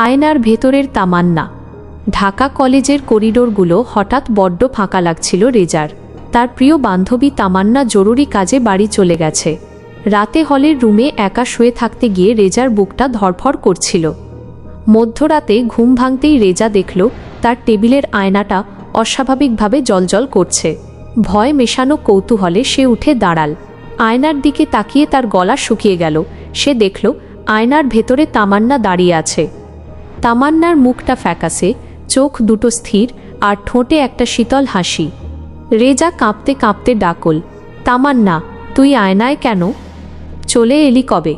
আয়নার ভেতরের তামান্না। ঢাকা কলেজের করিডোরগুলো হঠাৎ বড্ড ফাঁকা লাগছিল রেজার। তার প্রিয় বান্ধবী তামান্না জরুরি কাজে বাড়ি চলে গেছে। রাতে হলের রুমে একা শুয়ে থাকতে গিয়ে রেজার বুকটা ধরফড় করছিল। মধ্যরাতে ঘুম ভাঙতেই রেজা দেখল, তার টেবিলের আয়নাটা অস্বাভাবিকভাবে জলজল করছে। ভয় মেশানো কৌতূহলে সে উঠে দাঁড়াল। আয়নার দিকে তাকিয়ে তার গলা শুকিয়ে গেল। সে দেখল, আয়নার ভেতরে তামান্না দাঁড়িয়ে আছে। তামান্নার মুখটা ফ্যাকাসে, চোখ দুটো স্থির আর ঠোঁটে একটা শীতল হাসি। রেজা কাঁপতে কাঁপতে ডাকল, তামান্না, তুই আয়নায় কেন? চলে এলি কবে?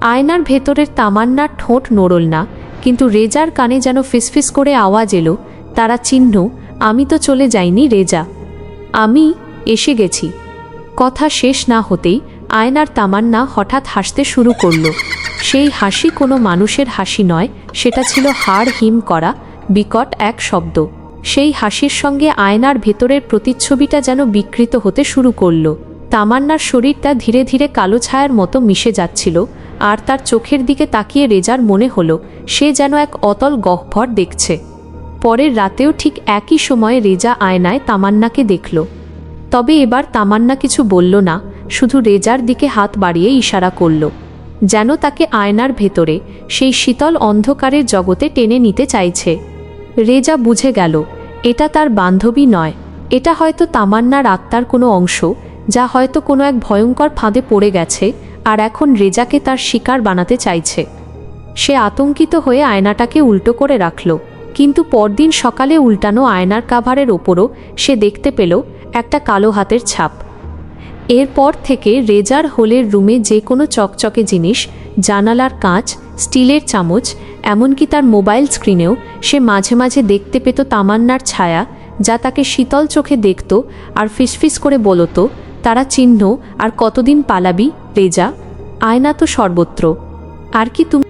আয়নার ভেতরের তামান্নার ঠোঁট নড়ল না, কিন্তু রেজার কানে যেন ফিসফিস করে আওয়াজ এলো, তারা চিহ্ন, আমি তো চলে যাইনি রেজা। আমি এসে গেছি। কথা শেষ না হতেই আয়নার তামান্না হঠাৎ হাসতে শুরু করল। সেই হাসি কোনো মানুষের হাসি নয়, সেটা ছিল হাড় হিম করা, বিকট এক শব্দ। সেই হাসির সঙ্গে আয়নার ভেতরের প্রতিচ্ছবিটা যেন বিকৃত হতে শুরু করল। তামান্নার শরীরটা ধীরে ধীরে কালো ছায়ার মতো মিশে যাচ্ছিল, আর তার চোখের দিকে তাকিয়ে রেজার মনে হলো, সে যেন এক অতল গহ্বর দেখছে। পরের রাতেও ঠিক একই সময়ে রেজা আয়নায় তামান্নাকে দেখল। তবে এবার তামান্না কিছু বলল না, শুধু রেজার দিকে হাত বাড়িয়ে ইশারা করল। যেন তাকে আয়নার ভেতরে সেই শীতল অন্ধকারের জগতে টেনে নিতে চাইছে। রেজা বুঝে গেল, এটা তার বান্ধবী নয়। এটা হয়তো তামান্নার আত্মার কোনো অংশ, যা হয়তো কোনো এক ভয়ঙ্কর ফাঁদে পড়ে গেছে আর এখন রেজাকে তার শিকার বানাতে চাইছে। সে আতঙ্কিত হয়ে আয়নাটাকে উল্টো করে রাখল, কিন্তু পরদিন সকালে উল্টানো আয়নার কাভারের ওপরও সে দেখতে পেল একটা কালো হাতের ছাপ। এরপর থেকে রেজার হোলের রুমে যে কোনো চকচকে জিনিস, জানালার কাঁচ, স্টিলের চামচ, এমনকি তার মোবাইল স্ক্রিনেও সে মাঝে মাঝে দেখতে পেত তামান্নার ছায়া, যা তাকে শীতল চোখে দেখত আর ফিসফিস করে বলতো, তারা চিহ্ন আর কতদিন পালাবি, রেজা? আয়না তো সর্বত্র। আর কি তুমি